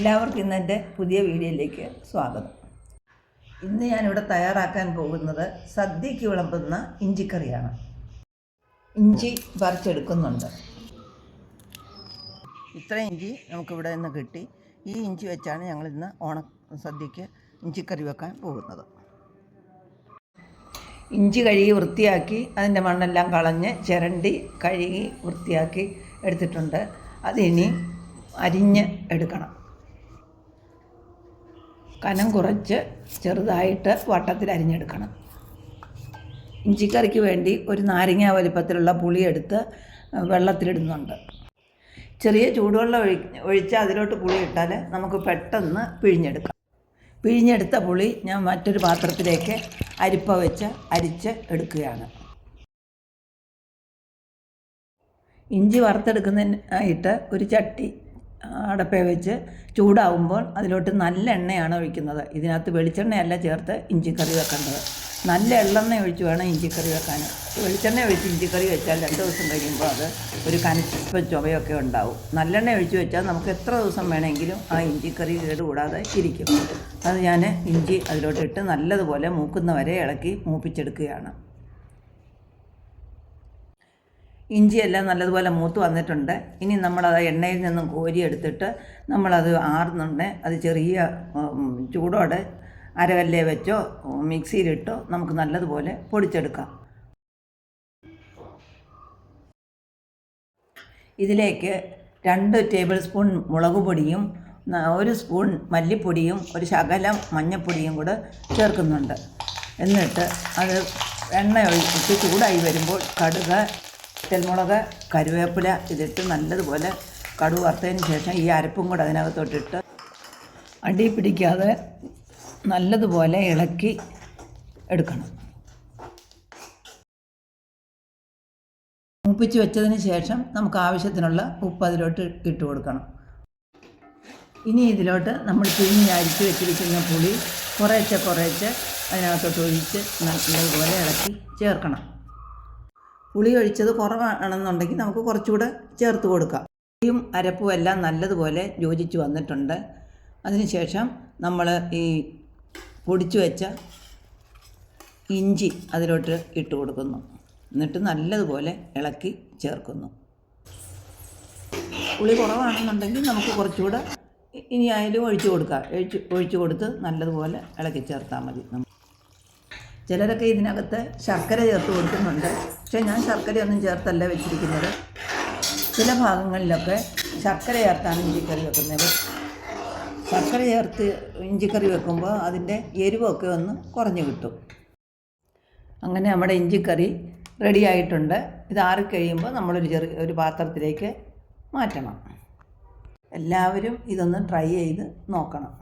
എല്ലാവർക്കും ഇന്ന് എന്റെ പുതിയ വീഡിയോയിലേക്ക് സ്വാഗതം. ഇന്ന് ഞാനിവിടെ തയ്യാറാക്കാൻ പോകുന്നത് സദ്യയ്ക്ക് വിളമ്പുന്ന ഇഞ്ചിക്കറിയാണ്. ഇഞ്ചി പറിച്ചെടുക്കുന്നുണ്ട് ഇത്ര ഇഞ്ചി നമുക്കിവിടെ നിന്ന് കിട്ടി. ഈ ഇഞ്ചി വെച്ചാണ് ഞങ്ങൾ ഇന്ന് ഓണ സദ്യയ്ക്ക് ഇഞ്ചിക്കറി വെക്കാൻ പോകുന്നത്. ഇഞ്ചി കഴുകി വൃത്തിയാക്കി അതിന്റെ മണ്ണെല്ലാം കളഞ്ഞ് ചിരണ്ടി കഴുകി വൃത്തിയാക്കി എടുത്തിട്ടുണ്ട്. അതിനി അരിഞ്ഞ് എടുക്കണം. കനം കുറച്ച് ചെറുതായിട്ട് വട്ടത്തിൽ അരിഞ്ഞെടുക്കണം. ഇഞ്ചിക്കറിക്ക് വേണ്ടി ഒരു നാരങ്ങ വലിപ്പത്തിലുള്ള പുളിയെടുത്ത് വെള്ളത്തിലിടുന്നുണ്ട്. ചെറിയ ചൂടുവെള്ളം ഒഴി ഒഴിച്ച് അതിലോട്ട് പുളി ഇട്ടാൽ നമുക്ക് പെട്ടെന്ന് പിഴിഞ്ഞെടുക്കാം. പിഴിഞ്ഞെടുത്ത പുളി ഞാൻ മറ്റൊരു പാത്രത്തിലേക്ക് അരിപ്പ വെച്ച് അരിച്ച് എടുക്കുകയാണ്. ഇഞ്ചി വറുത്തെടുക്കുന്നതിനായിട്ട് ഒരു ചട്ടി അടപ്പേ വെച്ച് ചൂടാവുമ്പോൾ അതിലോട്ട് നല്ല എണ്ണയാണ് ഒഴിക്കുന്നത്. ഇതിനകത്ത് വെളിച്ചെണ്ണയല്ല ചേർത്ത് ഇഞ്ചിക്കറി വെക്കേണ്ടത്. നല്ല എള്ളെണ്ണ ഒഴിച്ച് വേണം ഇഞ്ചിക്കറി വെക്കാൻ. വെളിച്ചെണ്ണ ഒഴിച്ച് ഇഞ്ചിക്കറി വെച്ചാൽ രണ്ട് ദിവസം കഴിയുമ്പോൾ അത് ഒരു കനപ്പ ചുവയൊക്കെ ഉണ്ടാവും. നല്ലെണ്ണ ഒഴിച്ച് വെച്ചാൽ നമുക്ക് എത്ര ദിവസം വേണമെങ്കിലും ആ ഇഞ്ചിക്കറി കേടുകൂടാതെ ഇരിക്കും. അത് ഞാൻ ഇഞ്ചി അതിലോട്ടിട്ട് നല്ലതുപോലെ മൂക്കുന്നവരെ ഇളക്കി മൂപ്പിച്ചെടുക്കുകയാണ്. ഇഞ്ചിയെല്ലാം നല്ലതുപോലെ മൂത്ത് വന്നിട്ടുണ്ട്. ഇനി നമ്മളത് എണ്ണയിൽ നിന്നും കോരി എടുത്തിട്ട് നമ്മളത് ആറുന്നുണ്ട് അത് ചെറിയ ചൂടോടെ അരകല്ലേ വെച്ചോ മിക്സിയിലിട്ടോ നമുക്ക് നല്ലതുപോലെ പൊടിച്ചെടുക്കാം. ഇതിലേക്ക് രണ്ട് ടേബിൾ സ്പൂൺ മുളക് പൊടിയും ഒരു സ്പൂൺ മല്ലിപ്പൊടിയും ഒരു ശകലം മഞ്ഞൾപ്പൊടിയും കൂടെ ചേർക്കുന്നുണ്ട്. എന്നിട്ട് അത് എണ്ണ ഒഴിച്ച് ചൂടായി വരുമ്പോൾ കടുക് തെൽമുളക് കരുവേപ്പില ഇതിട്ട് നല്ലതുപോലെ കടു വറുത്തതിന് ശേഷം ഈ അരപ്പും കൂടെ അതിനകത്തോട്ടിട്ട് അടി പിടിക്കാതെ നല്ലതുപോലെ ഇളക്കി എടുക്കണം. മൂപ്പിച്ച് വെച്ചതിന് ശേഷം നമുക്ക് ആവശ്യത്തിനുള്ള ഉപ്പ് അതിലോട്ട് ഇട്ട് കൊടുക്കണം. ഇനി ഇതിലോട്ട് നമ്മൾ പിഴിഞ്ഞ് അരിച്ച് വെച്ചിരിക്കുന്ന പുളി കുറേശ്ശെ കുറേശ്ശെ അതിനകത്തോട്ട് ഒഴിച്ച് നല്ലതുപോലെ ഇളക്കി ചേർക്കണം. പുളി ഒഴിച്ചത് കുറവാണെന്നുണ്ടെങ്കിൽ നമുക്ക് കുറച്ചുകൂടെ ചേർത്ത് കൊടുക്കാം. പുളിയും അരപ്പും എല്ലാം നല്ലതുപോലെ യോജിച്ച് വന്നിട്ടുണ്ട്. അതിനുശേഷം നമ്മൾ ഈ പൊടിച്ചു വെച്ച ഇഞ്ചി അതിലോട്ട് ഇട്ട് കൊടുക്കുന്നു. എന്നിട്ട് നല്ലതുപോലെ ഇളക്കി ചേർക്കുന്നു. പുളി കുറവാണെന്നുണ്ടെങ്കിൽ നമുക്ക് കുറച്ചുകൂടെ ഇനി ആയാലും ഒഴിച്ചു കൊടുക്കാം. ഒഴിച്ച് ഒഴിച്ചു കൊടുത്ത് നല്ലതുപോലെ ഇളക്കി ചേർത്താൽ മതി. ചിലരൊക്കെ ഇതിനകത്ത് ശർക്കര ചേർത്ത് കൊടുക്കുന്നുണ്ട്. പക്ഷേ ഞാൻ ശർക്കരയൊന്നും ചേർത്തല്ല വെച്ചിരിക്കുന്നത്. ചില ഭാഗങ്ങളിലൊക്കെ ശർക്കര ചേർത്താണ് ഇഞ്ചിക്കറി വെക്കുന്നത്. ശർക്കര ചേർത്ത് ഇഞ്ചിക്കറി വെക്കുമ്പോൾ അതിന്റെ എരിവൊക്കെ ഒന്ന് കുറഞ്ഞു കിട്ടും. അങ്ങനെ നമ്മുടെ ഇഞ്ചിക്കറി റെഡി ആയിട്ടുണ്ട്. ഇത് ആറിക്കഴിയുമ്പോൾ നമ്മളൊരു ചെറിയ ഒരു പാത്രത്തിലേക്ക് മാറ്റണം. എല്ലാവരും ഇതൊന്ന് ട്രൈ ചെയ്ത് നോക്കണം.